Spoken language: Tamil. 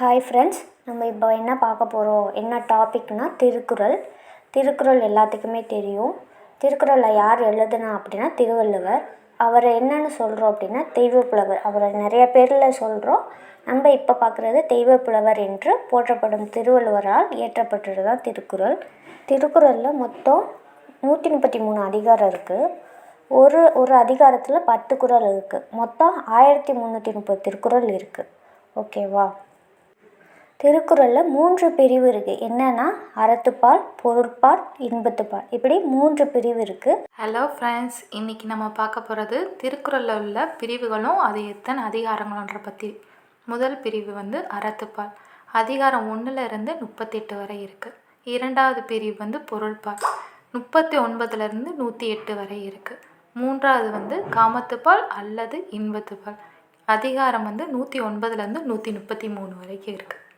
ஹாய் ஃப்ரெண்ட்ஸ் நம்ம இப்போ என்ன பார்க்க போகிறோம் என்ன டாபிக்னால் திருக்குறள். திருக்குறள் எல்லாத்துக்குமே தெரியும். திருக்குறளை யார் எழுதுனா அப்படின்னா திருவள்ளுவர். அவரை என்னென்னு சொல்கிறோம் அப்படின்னா தெய்வப்புலவர். அவரை நிறைய பேரில் சொல்கிறோம் நம்ம இப்போ பார்க்குறது தெய்வப்புலவர் என்று போற்றப்படும் திருவள்ளுவரால் இயற்றப்பட்டது தான் திருக்குறள். திருக்குறளில் மொத்தம் நூற்றி முப்பத்தி மூணு அதிகாரம் இருக்குது ஒரு ஒரு அதிகாரத்தில் பத்து குறள் இருக்குது மொத்தம் ஆயிரத்தி முந்நூற்றி முப்பது திருக்குறள் இருக்குது ஓகேவா திருக்குறளில் மூன்று பிரிவு இருக்குது என்னென்னா அறத்துப்பால் பொருட்பால் இன்பத்துப்பால். இப்படி மூன்று பிரிவு இருக்குது ஹலோ ஃப்ரெண்ட்ஸ் இன்றைக்கி நம்ம பார்க்க போகிறது திருக்குறளில் உள்ள பிரிவுகளும் அது எத்தனை அதிகாரங்கள்ன்ற பற்றி முதல் பிரிவு வந்து அறத்துப்பால். அதிகாரம் ஒன்றுலேருந்து முப்பத்தெட்டு வரை இருக்குது இரண்டாவது பிரிவு வந்து பொருள்பால் முப்பத்தி ஒன்பதுலேருந்து நூற்றி எட்டு வரை இருக்குது மூன்றாவது வந்து காமத்துப்பால் அல்லது இன்பத்துப்பால். அதிகாரம் வந்து நூற்றி ஒன்பதுலேருந்து நூற்றி முப்பத்தி மூணு வரைக்கும் இருக்குது